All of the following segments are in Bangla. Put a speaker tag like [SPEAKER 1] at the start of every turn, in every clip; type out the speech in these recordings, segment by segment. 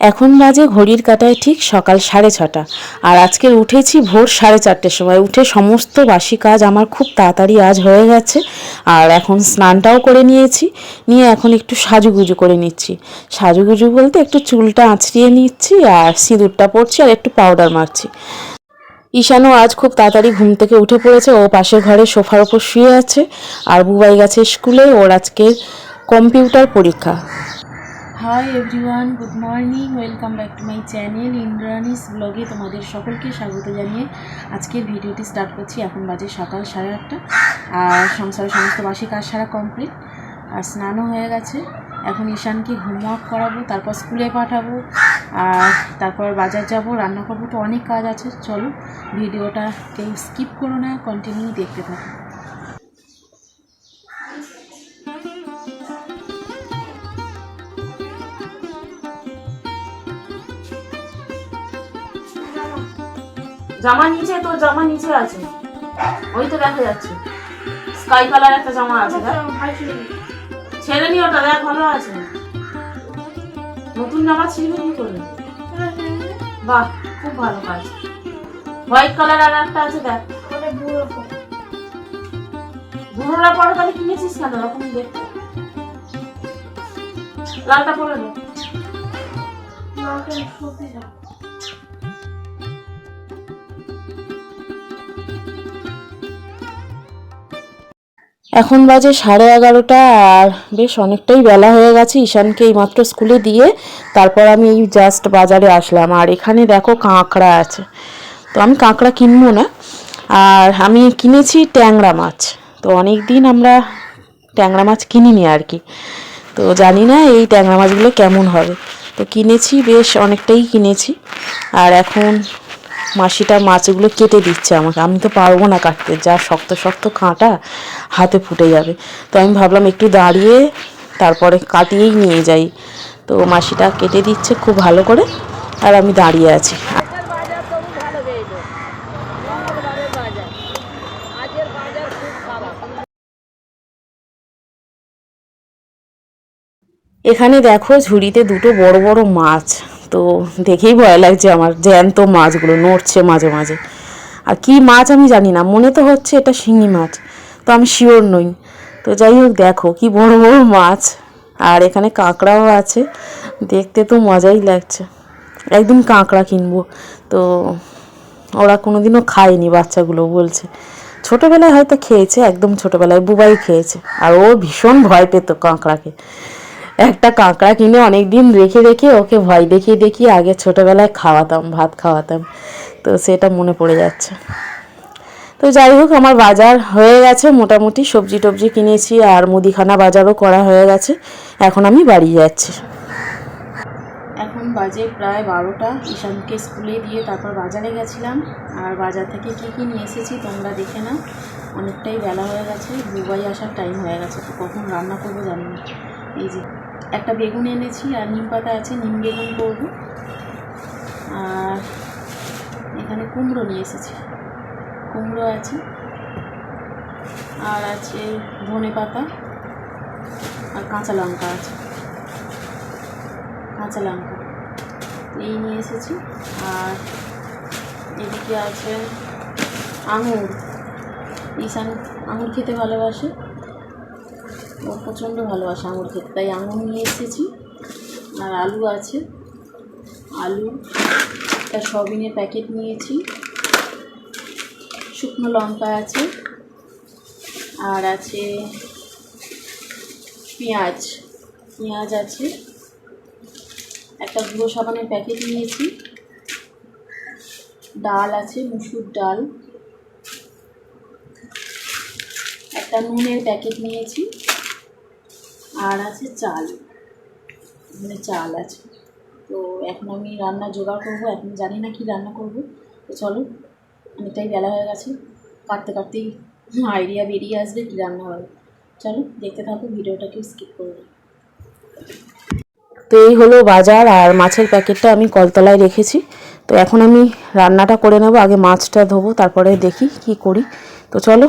[SPEAKER 1] এখন বাজে ঘড়ির কাটায় ঠিক সকাল সাড়ে ছটা। আর আজকে উঠেছি ভোর সাড়ে চারটের সময়। উঠে সমস্ত বাসি কাজ আমার খুব তাড়াতাড়ি আজ হয়ে গেছে। আর এখন স্নানটাও করে নিয়েছি। নিয়ে এখন একটু সাজুগুজু করে নিচ্ছি। সাজুগুজু বলতে একটু চুলটা আঁচড়িয়ে নিচ্ছি আর সিঁদুরটা পরছি আর একটু পাউডার মারছি। ঈশানও আজ খুব তাড়াতাড়ি ঘুম থেকে উঠে পড়েছে। ও পাশের ঘরে সোফার ওপর শুয়ে আছে আর বুবাই গেছে স্কুলে। ওর আজকের কম্পিউটার পরীক্ষা। Hi everyone good morning welcome back to my channel Indrani's ব্লগে তোমাদের সকলকে স্বাগত জানিয়ে আজকের ভিডিওটি স্টার্ট করছি। এখন বাজে সকাল সাড়ে আটটা আর সংসারের সমস্ত বাসি কাজ সারা কমপ্লিট আর স্নানও হয়ে গেছে। এখন ঈশানকে হোমওয়ার্ক করাবো, তারপর স্কুলে পাঠাবো। আর তারপর বাজার যাব রান্না করব তো অনেক কাজ আছে চলো ভিডিওটা কেউ স্কিপ করো না কন্টিনিউ দেখতে থাকো। জামা নিচে তোর জামা নিচে আছে। ওই তো দেখা যাচ্ছে। স্কাই কালার একটা জামা আছে ছেড়ে নি ওটা দেখ ভালো আছে। নতুন জামা ছিঁড়বে কি করবে? বাহ খুব ভালো কাজ। হোয়াইট কালার আর একটা আছে দেখ। বুড়োরা পরে তাহলে কিনেছিস কেন? এরকম দেখতে। লালটা পরে দে এখন বাজে সাড়ে এগারোটা আর বেশ অনেকটাই বেলা হয়ে গেছে। ঈশানকে এইমাত্র স্কুলে দিয়ে তারপর আমি এই জাস্ট বাজারে আসলাম। আর এখানে দেখো কাঁকড়া আছে। তো আমি কাঁকড়া কিনবো না। আর আমি কিনেছি ট্যাংরা মাছ। তো অনেক দিন আমরা ট্যাংরা মাছ কিনিনি আর কি। তো জানি না এই ট্যাংরা মাছগুলো কেমন হবে। তো কিনেছি, বেশ অনেকটাই কিনেছি। আর এখন মাসিটা মাছগুলো কেটে দিচ্ছে আমাকে। আমি তো পারব না কাটতে যা শক্ত শক্ত কাঁটা হাতে ফুটে যাবে। তো আমি ভাবলাম একটু দাঁড়িয়ে তারপরে কাটিয়েই নিয়ে যাই। তো মাসিটা কেটে দিচ্ছে খুব ভালো করে আর আমি দাঁড়িয়ে আছি। এখানে দেখো ঝুড়িতে দুটো বড় বড় মাছ। তো দেখেই ভয় লাগছে আমার, জ্যান্ত মাছগুলো নড়ছে মাঝে মাঝে। আর কি মাছ আমি জানি না, মনে তো হচ্ছে এটা শিঙি মাছ, তো আমি শিওর নই। তো যাই হোক, দেখো কি বড় বড় মাছ, আর এখানে কাঁকড়াও আছে, দেখতে তো মজাই লাগছে। একদিন কাঁকড়া কিনবো, তো ওরা কোনো দিনও খায়নি বাচ্চাগুলো বলছে। ছোটোবেলায় হয়তো খেয়েছে, একদম ছোটোবেলায় বুবাই খেয়েছে, আর ও ভীষণ ভয় পেত কাঁকড়াকে। একটা কাঁকড়া কিনে অনেক দিন রেখে রেখে ওকে ভয় দেখিয়ে দেখিয়ে আগে ছোটোবেলায় খাওয়াতাম, ভাত খাওয়াতাম। তো সেটা মনে পড়ে যাচ্ছে। তো যাই হোক, আমার বাজার হয়ে গেছে। মোটামুটি সবজি টবজি কিনেছি আর মুদিখানা বাজারও করা হয়ে গেছে। এখন আমি বাড়ি যাচ্ছি। এখন বাজে প্রায় বারোটা। ঈশানকে স্কুলে দিয়ে তারপর বাজারে গেছিলাম। আর বাজার থেকে কী কী নিয়ে এসেছি তোমরা দেখে না অনেকটাই বেলা হয়ে গেছে। দুবাই আসার টাইম হয়ে গেছে। তো কখন রান্না করব জানি না। এই যে একটা বেগুন এনেছি আর নিম পাতা আছে, নিম বেগুন করব। আর এখানে কুমড়ো নিয়ে এসেছি। কুমড়ো আছে। আর আছে ধনে পাতা আর কাঁচা লঙ্কা আছে। কাঁচা লঙ্কা। এই নিয়ে এসেছি। আর এদিকে আছে আঙুর। ঈশান আঙুর খেতে ভালোবাসে। ও প্রচণ্ড ভালোবাসে আঙুর খেতে তাই আঙুর নিয়ে এসেছি। আর আলু আছে। আলু, একটা সবিনের প্যাকেট নিয়েছি। শুকনো লঙ্কা আছে। আর আছে পেঁয়াজ। পেঁয়াজ আছে। একটা গুঁড়ো সাবানের প্যাকেট নিয়েছি। ডাল আছে, মুসুর ডাল। একটা নুনের প্যাকেট নিয়েছি। আর আছে, চাল। এখানে চাল আছে। তো এখন আমি রান্না জোগাড় করব, এখন জানি না কি রান্না করব। তো চলো, অনেকটাই বেলা হয়ে গেছে। কাটতে কাটতেই আইডিয়া বেরিয়ে আসবে কী রান্না হবে। চলো, দেখতে থাকো, ভিডিওটাকে স্কিপ করবে তো এই হলো বাজার, আর মাছের প্যাকেটটা আমি কলতলায় রেখেছি। তো এখন আমি রান্নাটা করে নেব, আগে মাছটা ধোবো, তারপরে দেখি কি করি। তো চলো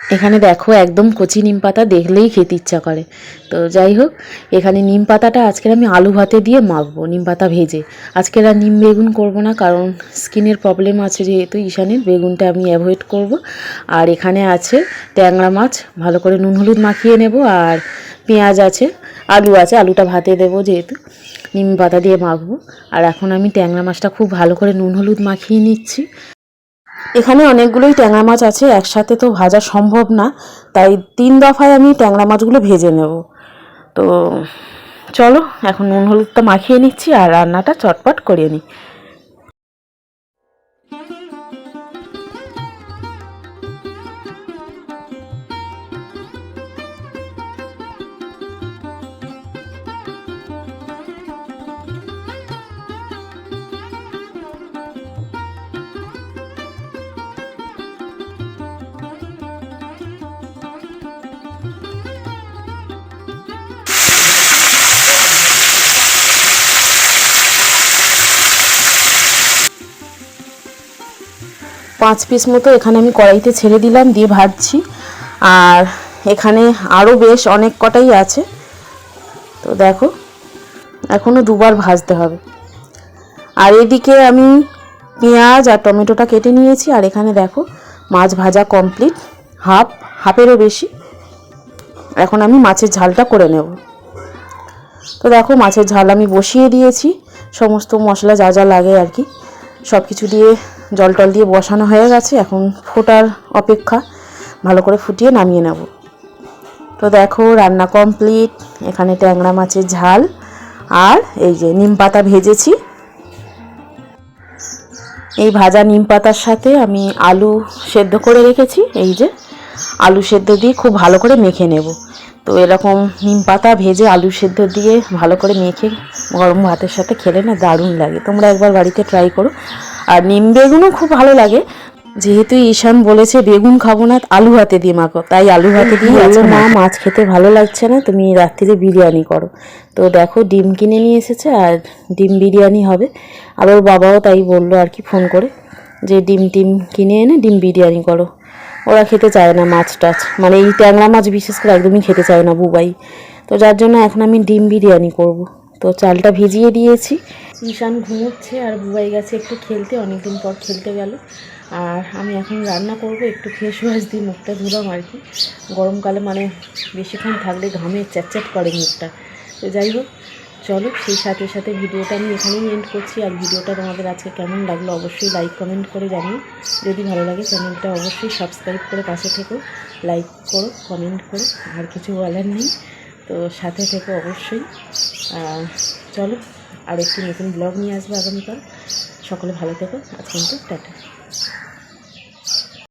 [SPEAKER 1] এখানে দেখো একদম কচি নিম পাতা দেখলেই খেতে ইচ্ছা করে। তো যাই হোক, এখানে নিম পাতাটা আজকের আমি আলু ভাতে দিয়ে মাখবো, নিম পাতা ভেজে। আজকের আর নিম বেগুন করব না, কারণ স্কিনের প্রবলেম আছে যেহেতু ঈশানের, বেগুনটা আমি অ্যাভয়েড করব। আর এখানে আছে ট্যাংরা মাছ, ভালো করে নুন হলুদ মাখিয়ে নেব, আর পেঁয়াজ আছে, আলু আছে, আলুটা ভাতে দেবো যেহেতু, নিম পাতা দিয়ে মাখবো। আর এখন আমি ট্যাংরা মাছটা খুব ভালো করে নুন হলুদ মাখিয়ে নিচ্ছি। এখানে অনেকগুলোই ট্যাংরা মাছ আছে, একসাথে তো ভাজা সম্ভব না। তাই তিন দফায় আমি ট্যাংরা মাছগুলো ভেজে নেব। তো চলো, এখন নুন হলুদটা মাখিয়ে নিচ্ছি আর রান্নাটা চটপট করিয়ে নিই। পাঁচ পিস মতো এখানে আমি কড়াইতে ছেড়ে দিলাম, দিয়ে ভাজছি। আর এখানে আরও বেশ অনেক কটাই আছে। তো দেখো এখনও দুবার ভাজতে হবে। আর এদিকে আমি পেঁয়াজ আর টমেটোটা কেটে নিয়েছি, আর এখানে দেখো, মাছ ভাজা কমপ্লিট হাফ হাফেরও বেশি। এখন আমি মাছের ঝালটা করে নেব। তো দেখো, মাছের ঝাল আমি বসিয়ে দিয়েছি। সমস্ত মশলা যা যা লাগে আর কি সব কিছু দিয়ে জল টল দিয়ে বসানো হয়ে গেছে। এখন ফোটার অপেক্ষা। ভালো করে ফুটিয়ে নামিয়ে নেব। তো দেখো, রান্না কমপ্লিট এখানে ট্যাংরা মাছের ঝাল। আর এই যে নিম পাতা ভেজেছি। এই ভাজা নিম পাতার সাথে আমি আলু সেদ্ধ করে রেখেছি। এই যে আলু সেদ্ধ দিয়ে খুব ভালো করে মেখে নেব। তো এরকম নিম পাতা ভেজে আলু সেদ্ধ দিয়ে ভালো করে মেখে গরম ভাতের সাথে খেলে না দারুণ লাগে। তোমরা একবার বাড়িতে ট্রাই করো। আর নিম বেগুনও খুব ভালো লাগে। যেহেতু ঈশান বলেছে বেগুন খাব না আলু হাতে দিয়ে মাখো। তাই আলু ভাতে দিয়ে বলল না মাছ খেতে ভালো লাগছে না তুমি রাত্রিরে বিরিয়ানি করো। তো দেখো ডিম কিনে নিয়ে এসেছে আর ডিম বিরিয়ানি হবে। আর ওর বাবাও তাই বলল আর কি ফোন করে যে ডিম টিম কিনে এনে ডিম বিরিয়ানি করো। ওরা খেতে চায় না মাছ টাছ। মানে এই ট্যাংরা মাছ বিশেষ করে একদমই খেতে চায় না বুবাই। তো যার জন্য এখন আমি ডিম বিরিয়ানি করব। তো চালটা ভিজিয়ে দিয়েছি। ঈশান ঘুমোচ্ছে আর বুবাই গেছে একটু খেলতে, অনেকদিন পর খেলতে গেল। আর আমি এখন রান্না করব, একটু ফেস ওয়াশ দিয়ে মুখটা ধুলাম আর কি। গরমকালে মানে বেশিক্ষণ থাকলে ঘামে চ্যাটচ্যাট করে মুখটা। তো যাই হোক, চলো সেই সাথে সাথে ভিডিওটা আমি এখানেই এন্ড করছি। আর ভিডিওটা তোমাদের আজকে কেমন লাগল অবশ্যই লাইক কমেন্ট করে জানিও। যদি ভালো লাগে চ্যানেলটা অবশ্যই সাবস্ক্রাইব করে পাশে থেকো। লাইক করো কমেন্ট করো, আর কিছু বলার নেই। তো সাথে থেকো অবশ্যই। চলো। আর একটি নতুন ব্লগ নিয়ে আসব আগামীকাল। সকলে ভালো থেকো। আজ কিন্তু টাটা।